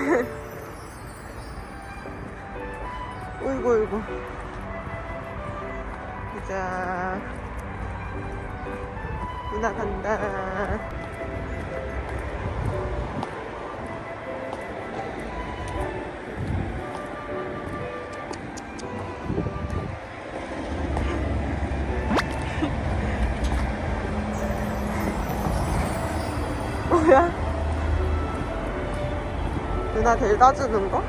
어이구 어이구. 보자. 누나 간다 누나 데려다 주는 거?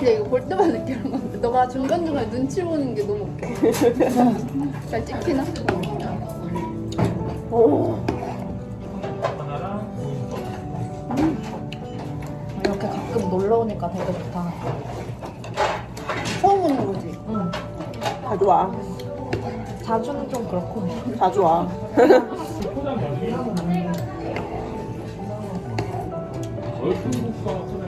근데 이거 볼 때만 느끼는 건데 너가 중간중간에 눈치 보는 게 너무 웃겨 잘 찍히나? 오. 이렇게 가끔 놀러 오니까 되게 좋다. 처음 오는 거지? 응. 자주 와. 자주는 좀 그렇고. 자주 와. 이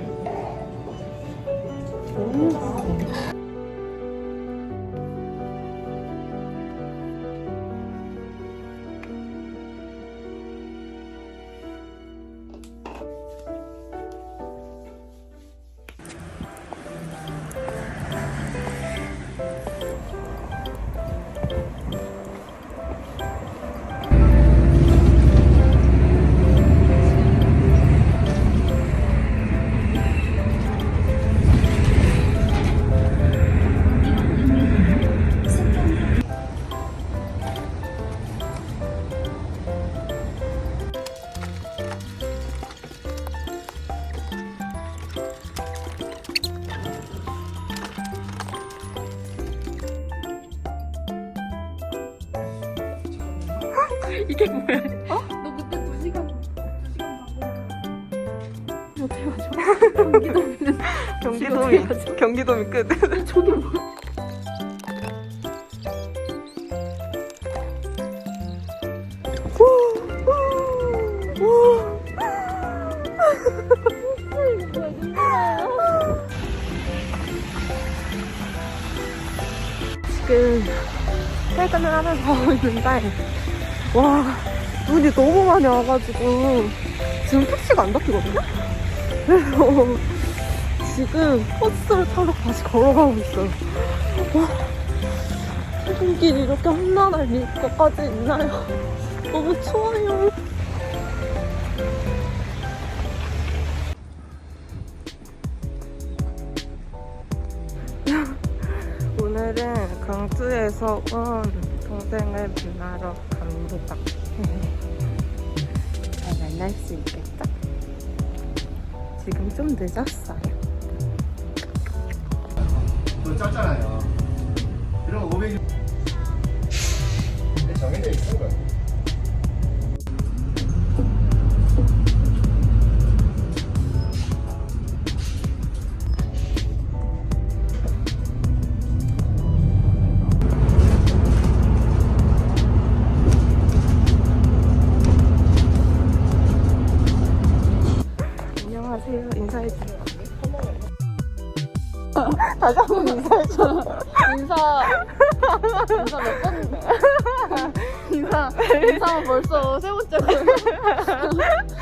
경기도민은 경기도민 경기도민 끝. 저도 뭐. 지금 퇴근을 하면서 있는데 와 눈이 너무 많이 와가지고 지금 택시가 안 닫히거든요? 그래서 지금 버스를 타러 다시 걸어가고 있어요. 와, 퇴근길 이렇게 험난할 것까지 있나요? 너무 추워요. 오늘은 강주에서 온 동생을 만나러 갑니다. 잘 만날 수 있겠죠? 지금 좀 늦었어요. 돈 짧잖아요. 이런 500. 정해져 있는 다시 한 번 인사해줘. 인사 인사 몇 번? 인사 인사만 벌써 세 번째고.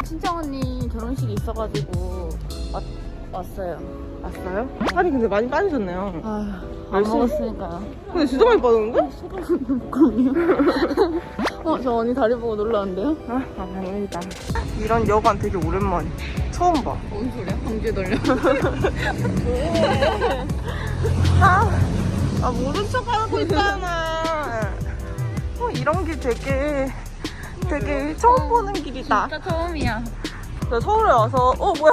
친정 언니 결혼식이 있어가지고 왔, 왔어요. 왔어요? 살이 근데 많이 빠지셨네요. 아, 안 열심히- 먹었으니까. 근데 진짜 많이 빠졌는데? 그럼요. 어, 저 언니 다리 보고 놀라는데요? 아, 아닙니다. 이런 여관 되게 오랜만에. 처음 봐. 뭔 소리야? 방귀 돌려. 아, 아 모른 척 하고 있잖아. 어, 이런 길 되게, 되게 처음 보는 길이다. 진짜 처음이야. 나 서울에 와서, 어, 뭐야.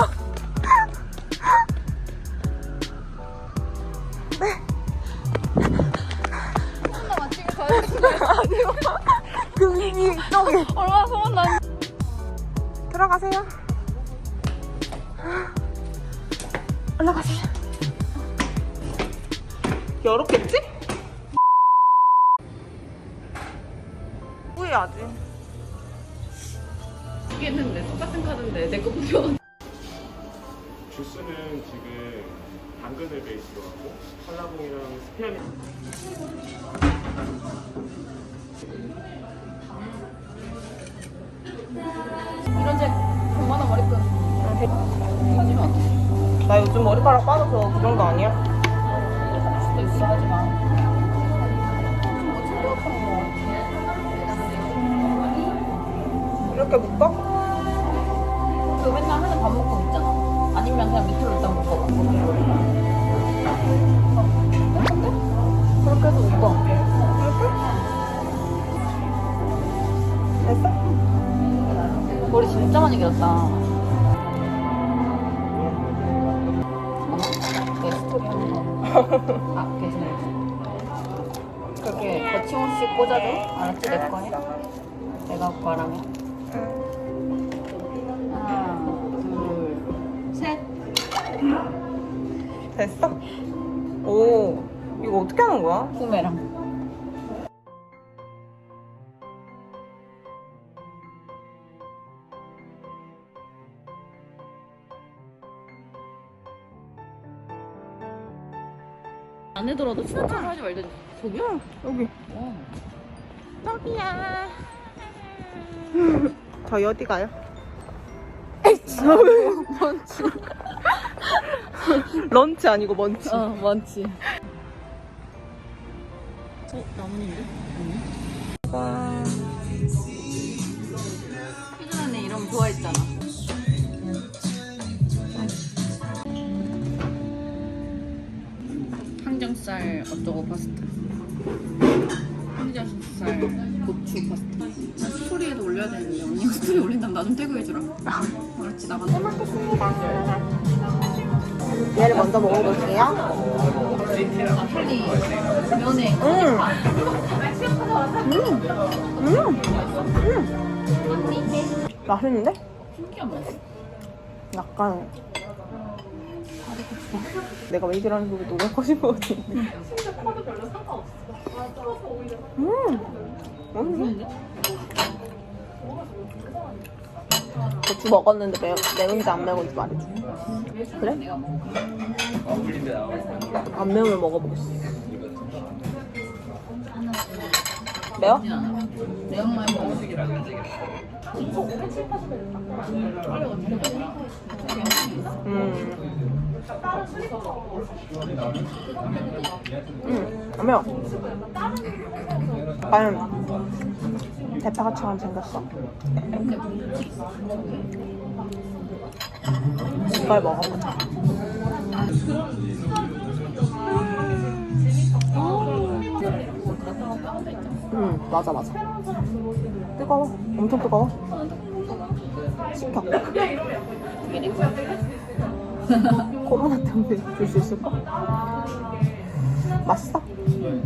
혼나 마치게 가야 돼. 아니요. 그 이쪽에. 얼마나 소문 난. 들어가세요. 올라가세요. 열었겠지? 후회하지. 했는데 똑같은 카드인데 내거 보여. 주스는 지금 당근을 베이스로 하고 한라봉이랑 스페어미 이런 색 그만한 머리끈. 하지마. 나 요즘 머리카락 빠져서 그 정도 아니야? 수도 있어 하지 마. 이렇게 묶어? 그 맨날 하는 반묶음 있잖아. 아니면 그냥 밑으로 일단 묶어봐. 예쁜데? 그렇게 해서 묶어. 됐어? 머리 진짜 많이 길었다. 아, 괜찮아. 그렇게 거침없이 꽂아줘. 알았지? 내 거에. 내가 바라면. 하나, 둘, 셋. 됐어? 오, 이거 어떻게 하는 거야? 꿈에랑. 안 해더라도 친한 척을 하지 말든지. 저기요? 여기. 어. 저기야. 저희 어디 가요? 먼치. 런치 아니고 먼치. 어, 먼치. 어, 나뭇인데? 와. 희준 언니 이런 거 좋아했잖아. 항정살 어쩌고 파스타. 항정살 고추 파스타. 나 스토리에도 올려야 되는데 언니가 스토리 올린다면 나 좀 태그해주라. 그렇지 나가. 얘를 먼저 먹어볼게요. 아, 편리 면에 음. 음. 맛있는데? 신기한 맛. 약간 내가 왜 이러는 소리 노력하신 것 같은데. 음. 음. 고추 먹었는데 매, 매운지 안 매운지 말해줘. 그래? 안 매우면 먹어보겠어. 매워? 매운맛 먹어. 음. 음, 안 매워. 약간 대파가처럼 생겼어. 이걸 먹어보자. 음, 맞아, 맞아. 뜨거워. 엄청 뜨거워. 시켜. 코로나 때문에 줄 수 있을까? 맛있어? 음.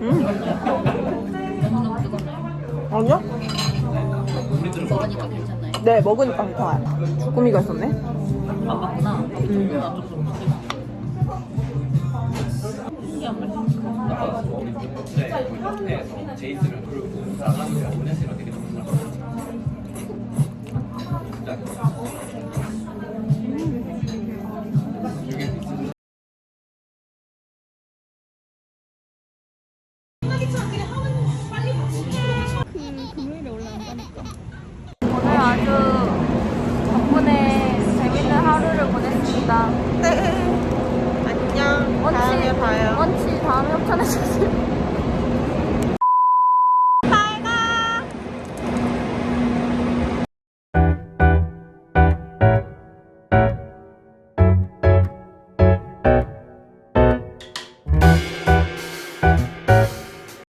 음. 아니야? 먹으니까 괜찮나요? 네, 먹으니까 괜찮아요. 주꾸미가 있었네. 안 맞구나. 음. 오늘 아주 덕분에 재밌는 하루를 보냈습니다. 네. 안녕. 다음에 봐요. 원치 다음에 협찬해주세요.